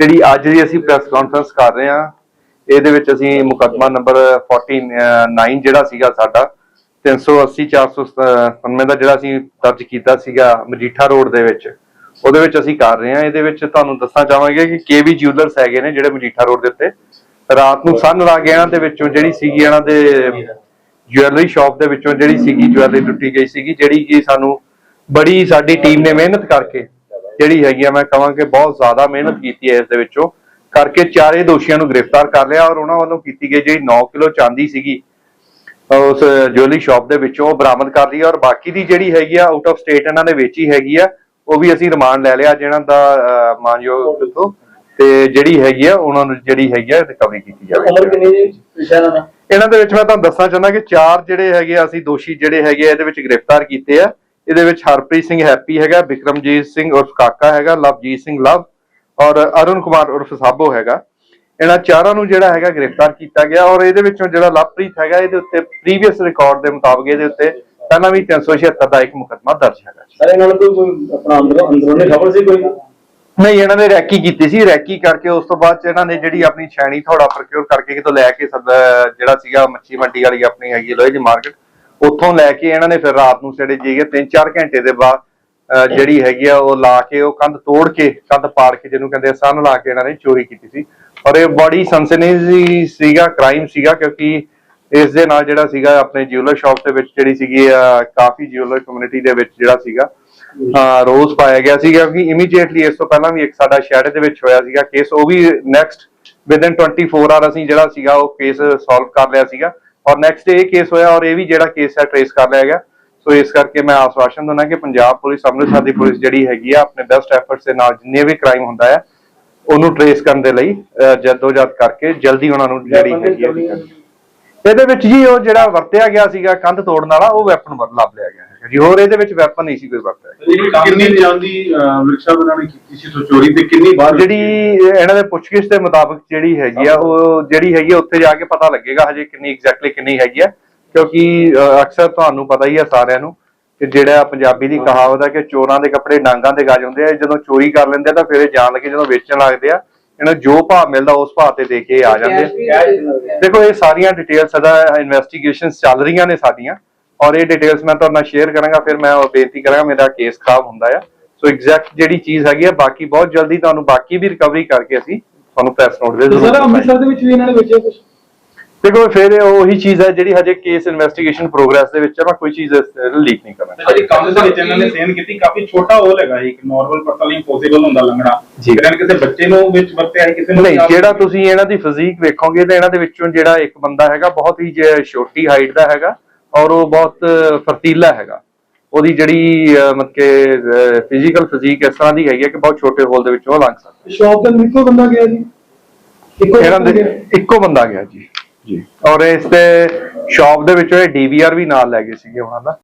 ਜਿਹੜੀ ਅੱਜ ਦੀ ਅਸੀਂ ਪ੍ਰੈਸ ਕਾਨਫਰੰਸ ਕਰ ਰਹੇ ਹਾਂ, ਇਹਦੇ ਵਿੱਚ ਅਸੀਂ ਮੁਕੱਦਮਾ ਨੰਬਰ 49 ਜਿਹੜਾ ਸੀਗਾ ਸਾਡਾ 380 497 ਦਾ ਜਿਹੜਾ ਅਸੀਂ ਦਰਜ ਕੀਤਾ ਸੀਗਾ ਮਜੀਠਾ ਰੋਡ ਦੇ ਵਿੱਚ, ਉਹਦੇ ਵਿੱਚ ਅਸੀਂ ਕਰ ਰਹੇ ਹਾਂ। ਇਹਦੇ ਵਿੱਚ ਤੁਹਾਨੂੰ ਦੱਸਣਾ ਚਾਹਾਂਗੇ ਕਿ ਕੇਵੀ ਜਿਊਲਰਸ ਹੈਗੇ ਨੇ ਜਿਹੜੇ ਮਜੀਠਾ ਰੋਡ ਦੇ ਉੱਤੇ। ਰਾਤ ਨੂੰ ਸਨ ਲਾ ਗਿਆ ਦੇ ਵਿੱਚੋਂ ਜਿਹੜੀ ਸੀਗੀ ਇਹਨਾਂ ਦੇ ਜੁਐਲਰੀ ਸ਼ਾਪ ਦੇ ਵਿੱਚੋਂ ਜਿਹੜੀ ਸੀਗੀ ਜੁਐਲਰੀ ਟੁੱਟੀ ਗਈ ਸੀਗੀ, ਜਿਹੜੀ ਕਿ ਸਾਨੂੰ ਬੜੀ ਸਾਡੀ ਟੀਮ ਨੇ ਮਿਹਨਤ ਕਰਕੇ ਜਿਹੜੀ ਹੈਗੀ ਆ ਮੈਂ ਕਹਾਂ ਕਿ ਬਹੁਤ ਜ਼ਿਆਦਾ ਮਿਹਨਤ ਕੀਤੀ ਹੈ ਇਸ ਦੇ ਵਿੱਚੋਂ। ਕਰਕੇ ਚਾਰੇ ਦੋਸ਼ੀਆਂ ਨੂੰ ਗ੍ਰਿਫਤਾਰ ਕਰ ਲਿਆ ਔਰ ਉਹਨਾਂ ਵੱਲੋਂ ਕੀਤੀ ਗਈ ਜਿਹੜੀ 9 ਕਿਲੋ ਚਾਂਦੀ ਸੀਗੀ ਉਸ ਜੁਐਲਰੀ ਸ਼ਾਪ ਦੇ ਵਿੱਚੋਂ ਬਰਾਮਦ ਕਰ ਲਈ ਔਰ ਬਾਕੀ ਦੀ ਜਿਹੜੀ ਹੈਗੀ ਆ ਆਊਟ ਆਫ ਸਟੇਟ ਇਹਨਾਂ ਨੇ ਵੇਚੀ ਹੈਗੀ ਆ ਉਹ ਵੀ ਅਸੀਂ ਰਿਮਾਂਡ ਲੈ ਲਿਆ ਜਿਹਨਾਂ ਦਾ ਮਾਨਯੋਗ ਤੋਂ ਤੇ ਜਿਹੜੀ ਹੈਗੀ ਆ ਉਹਨਾਂ ਨੂੰ ਜਿਹੜੀ ਹੈਗੀ ਆ ਰਿਕਵਰੀ ਕੀਤੀ ਜਾਵੇ। ਉਮਰ ਕਿੰਨੀ ਜੀ? ਵਿਸ਼ਾ ਦਾ ਇਹਨਾਂ ਦੇ ਵਿੱਚ ਮੈਂ ਤੁਹਾਨੂੰ ਦੱਸਣਾ ਚਾਹੁੰਦਾ ਕਿ ਚਾਰ ਜਿਹੜੇ ਹੈਗੇ ਆ ਅਸੀਂ ਦੋਸ਼ੀ ਜਿਹੜੇ ਹੈਗੇ ਆ ਇਹਦੇ ਵਿੱਚ ਗ੍ਰਿਫਤਾਰ ਕੀਤੇ ਆ। ਇਹਦੇ ਵਿੱਚ ਹਰਪ੍ਰੀਤ ਸਿੰਘ ਹੈਪੀ ਹੈਗਾ ਵਿਕਰਮਜੀਤ ਸਿੰਘ ਉਰਫ ਕਾਕਾ ਹੈਗਾ ਲਵਜੀਤ ਸਿੰਘ ਲਵ ਔਰ ਅਰੁਣ ਕੁਮਾਰ ਉਰਫ ਸਾਬੋ ਹੈਗਾ। ਇਹਨਾਂ ਚਾਰਾਂ ਨੂੰ ਜਿਹੜਾ ਹੈਗਾ ਗ੍ਰਿਫਤਾਰ ਕੀਤਾ ਗਿਆ ਔਰ ਇਹਦੇ ਵਿੱਚੋਂ ਜਿਹੜਾ ਲਵਪ੍ਰੀਤ ਹੈਗਾ ਇਹਦੇ ਉੱਤੇ ਪ੍ਰੀਵੀਅਸ ਰਿਕਾਰਡ ਦੇ ਮੁਤਾਬਕ ਇਹਦੇ ਉੱਤੇ ਪਹਿਲਾਂ ਵੀ 376 ਦਾ ਇੱਕ ਮੁਕੱਦਮਾ ਦਰਜ ਹੈਗਾ ਸਾਰੇ ਕੋਈ ਕੋਈ ਆਪਣਾ ਅੰਦਰੋਂ ਅੰਦਰੋਂ ਖਬਰ ਸੀ ਕੋਈ? ਨਹੀਂ ਇਹਨਾਂ ਨੇ ਰੈਕੀ ਕੀਤੀ ਸੀ। ਰੈਕੀ ਕਰਕੇ ਉਸ ਤੋਂ ਬਾਅਦ ਚ ਇਹਨਾਂ ਨੇ ਜਿਹੜੀ ਆਪਣੀ ਛੈਣੀ ਥੋੜਾ ਪ੍ਰੋਕਿਉਰ ਕਰਕੇ ਕਿਤੋਂ ਲੈ ਕੇ ਜਿਹੜਾ ਸੀਗਾ ਮੱਛੀ ਮੰਡੀ ਵਾਲੀ ਆਪਣੀ ਹੈਗੀ ਲੋਹੇ ਦੀ ਮਾਰਕੀਟ ਉੱਥੋਂ ਲੈ ਕੇ ਇਹਨਾਂ ਨੇ ਫਿਰ ਰਾਤ ਨੂੰ ਜਿਹੜੇ ਜੀਗੇ 3-4 ਘੰਟੇ ਦੇ ਬਾਅਦ ਅਹ, ਜਿਹੜੀ ਹੈਗੀ ਆ ਉਹ ਲਾ ਕੇ ਉਹ ਕੰਧ ਤੋੜ ਕੇ ਕੰਧ ਪਾੜ ਕੇ ਜਿਹਨੂੰ ਕਹਿੰਦੇ ਸਨ ਲਾ ਕੇ ਇਹਨਾਂ ਨੇ ਚੋਰੀ ਕੀਤੀ ਸੀ। ਔਰ ਇਹ ਬੜੀ ਸਨਸਨੀ ਸੀਗਾ ਕ੍ਰਾਈਮ ਸੀਗਾ ਕਿਉਂਕਿ ਇਸ ਦੇ ਨਾਲ ਜਿਹੜਾ ਸੀਗਾ ਆਪਣੇ ਜਿਊਲਰ ਸ਼ਾਪ ਦੇ ਵਿੱਚ ਜਿਹੜੀ ਸੀਗੀ ਕਾਫੀ ਜਿਊਲਰ ਕਮਿਊਨਿਟੀ ਦੇ ਵਿੱਚ ਜਿਹੜਾ ਸੀਗਾ ਹਾਂ ਰੋਜ਼ ਪਾਇਆ ਗਿਆ ਸੀਗਾ ਕਿਉਂਕਿ ਇਮੀਡੀਏਟਲੀ ਇਸ ਤੋਂ ਪਹਿਲਾਂ ਵੀ ਇੱਕ ਸਾਡਾ ਸ਼ਹਿਰ ਦੇ ਵਿੱਚ ਹੋਇਆ ਸੀਗਾ ਕੇਸ ਉਹ ਵੀ ਨੈਕਸਟ ਵਿਦਨ 24 ਆਰ ਅਸੀਂ ਜਿਹੜਾ ਸੀਗਾ ਉਹ ਕੇਸ ਸੋਲਵ ਕਰ ਲਿਆ ਸੀਗਾ। ਔਰ ਨੈਕਸਟ ਡੇ ਇਹ ਕੇਸ ਹੋਇਆ ਔਰ ਇਹ ਵੀ ਜਿਹੜਾ ਕੇਸ ਹੈ ਟ੍ਰੇਸ ਕਰ ਲਿਆ ਗਿਆ। ਸੋ ਇਸ ਕਰਕੇ ਮੈਂ ਆਸ਼ਵਾਸਨ ਦਿੰਦਾ ਕਿ ਪੰਜਾਬ ਪੁਲਿਸ ਅੰਮ੍ਰਿਤਸਰ ਦੀ ਪੁਲਿਸ ਜਿਹੜੀ ਹੈਗੀ ਆ ਆਪਣੇ ਬੈਸਟ ਐਫਰਟਸ ਦੇ ਨਾਲ ਜਿੰਨੇ ਵੀ ਕ੍ਰਾਈਮ ਹੁੰਦਾ ਹੈ ਉਹਨੂੰ ਟ੍ਰੇਸ ਕਰਨ ਦੇ ਲਈ ਜੱਦੋਜਹਿਦ ਕਰਕੇ ਜਲਦੀ ਉਹਨਾਂ ਨੂੰ ਜਿਹੜੀ ਹੈਗੀ ਆ ਇਹਦੇ ਵਿੱਚ ਜੀ ਉਹ ਜਿਹੜਾ ਵਰਤਿਆ ਗਿਆ ਸੀਗਾ ਕੰਧ ਤੋੜਨ ਵਾਲਾ ਉਹ ਵੈਪਨ ਲੱਭ ਲਿਆ ਗਿਆ। ਜੀ ਹੋਰ ਇਹਦੇ ਵਿੱਚ ਵੈਪਨ ਨਹੀਂ ਸੀ ਕੋਈ ਵਰਤਿਆ। ਕਿੰਨੀ ਜਾਂਦੀ ਰਿਕਸ਼ਾ ਉਹਨਾਂ ਨੇ ਕੀਤੀ ਸੀ ਤੋਂ ਚੋਰੀ ਤੇ ਕਿੰਨੀ ਵਾਰ ਜਿਹੜੀ ਇਹਨਾਂ ਦੇ ਪੁੱਛਗਿੱਛ ਦੇ ਮੁਤਾਬਕ ਜਿਹੜੀ ਹੈਗੀ ਆ ਉਹ ਜਿਹੜੀ ਹੈਗੀ ਉੱਥੇ ਜਾ ਕੇ ਪਤਾ ਲੱਗੇਗਾ ਹਜੇ ਕਿੰਨੀ ਐਗਜ਼ੈਕਟਲੀ ਕਿੰਨੀ ਹੈਗੀ ਆ। ਕਿਉਂਕਿ ਅਕਸਰ ਤੁਹਾਨੂੰ ਪਤਾ ਹੀ ਆ ਸਾਰਿਆਂ ਨੂੰ ਕਿ ਜਿਹੜਾ ਪੰਜਾਬੀ ਦੀ ਕਹਾਵਤ ਹੈ ਕਿ ਚੋਰਾਂ ਦੇ ਕੱਪੜੇ ਡਾਂਗਾਂ ਦੇ ਗੱਜ ਹੁੰਦੇ ਆ ਜਦੋਂ ਚੋਰੀ ਕਰ ਲੈਂਦੇ ਆ ਤਾਂ ਫਿਰ ਇਹ ਜਾਣ ਲੱਗੇ ਜਦੋਂ ਵੇਚਣ ਲੱਗਦੇ ਆ। ਇਹਨਾਂ ਨੂੰ ਜੋ ਭਾਅ ਮਿਲਦਾ ਉਸ ਭਾਅ ਤੇ ਦੇ ਕੇ ਆ ਜਾਂਦੇ ਆ। ਦੇਖੋ ਇਹ ਸਾਰੀਆਂ ਡਿਟੇਲਸ ਸਦਾ ਇਨਵੈਸਟੀਗੇਸ਼ਨਸ ਚੱਲ ਰਹੀਆਂ ਨੇ ਸਾਡੀਆਂ। ਔਰ ਇਹ ਡਿਟੇਲਸ ਮੈਂ ਤੁਹਾਡੇ ਨਾਲ ਸ਼ੇਅਰ ਕਰਾਂਗਾ ਫਿਰ ਮੈਂ ਉਹ ਬੇਨਤੀ ਕਰਾਂਗਾ ਮੇਰਾ ਕੇਸ ਖਰਾਬ ਹੁੰਦਾ ਆ। ਸੋ ਐਗਜ਼ੈਕਟ ਜਿਹੜੀ ਚੀਜ਼ ਹੈਗੀ ਆ ਬਾਕੀ ਬਹੁਤ ਜਲਦੀ ਤੁਹਾਨੂੰ ਬਾਕੀ ਵੀ ਰਿਕਵਰੀ ਕਰਕੇ ਅਸੀਂ ਤੁਹਾਨੂੰ ਪ੍ਰੈਸ ਨੋਟ ਦੇ ਸਰ ਜ਼ਰੂਰ ਅੰਮ੍ਰਿਤਸਰ ਦੇ ਵਿੱਚ ਵੀ ਇਹਨਾਂ ਨੇ ਵੇਚਿਆ ਕੁਝ ਦੇਖੋ ਫਿਰ ਇਹ ਉਹੀ ਚੀਜ਼ ਹੈ ਜਿਹੜੀ ਹਜੇ ਕੇਸ ਇਨਵੈਸਟੀਗੇਸ਼ਨ ਪ੍ਰੋਗਰੈਸ ਦੇ ਵਿੱਚ ਹੈ ਮੈਂ ਕੋਈ ਚੀਜ਼ ਲੀਕ ਨਹੀਂ ਕਰਨਾ ਜਿਹੜੀ ਕੰਮ ਦੇ ਵਿੱਚ ਇਹਨਾਂ ਨੇ ਸੇਨ ਕੀਤੀ ਕਾਫੀ ਛੋਟਾ ਹੋਲ ਹੈਗਾ ਇੱਕ ਨਾਰਮਲ ਪਰਸਨ ਲਈ ਪੋਸੀਬਲ ਹੁੰਦਾ ਲੰਘਣਾ। ਇਹਨਾਂ ਕਿਸੇ ਬੱਚੇ ਨੂੰ ਵਿੱਚ ਵਰਤਿਆ ਹੈ ਕਿਸੇ ਨੂੰ ਨਹੀਂ ਜਿਹੜਾ ਤੁਸੀਂ ਇਹਨਾਂ ਦੀ ਫਿਜ਼ੀਕ ਵੇਖੋਗੇ ਤਾਂ ਇਹਨਾਂ ਦੇ ਵਿੱਚੋਂ ਜਿਹੜਾ ਇੱਕ ਬੰਦਾ ਹੈਗਾ ਬਹੁਤ ਹੀ ਛੋਟੀ ਹਾਈਟ ਦਾ ਹੈਗਾ ਔਰ ਉਹ ਬਹੁਤ ਫਰਤੀਲਾ ਹੈਗਾ। ਉਹਦੀ ਜਿਹੜੀ ਅਹ, ਮਤਲਬ ਕਿ ਫਿਜ਼ੀਕਲ ਫਿਜ਼ੀਕ ਇਸ ਤਰ੍ਹਾਂ ਦੀ ਹੈਗੀ ਹੈ ਕਿ ਬਹੁਤ ਛੋਟੇ ਹੋਲ ਦੇ ਵਿੱਚੋਂ ਉਹ ਲੰਘ ਸਕਦਾ। ਸ਼ੌਪ ਦੇ ਇੱਕੋ ਬੰਦਾ ਗਿਆ ਜੀ। ਇੱਕੋ ਇੱਕੋ ਬੰਦਾ ਗਿਆ ਜੀ। ਜੀ। ਔਰ ਇਸ ਤੇ ਸ਼ਾਪ ਦੇ ਵਿੱਚੋਂ ਇਹ ਡੀਵੀਆਰ ਵੀ ਨਾਲ ਲੈ ਗਏ ਸੀਗੇ ਉਹਨਾਂ ਦਾ।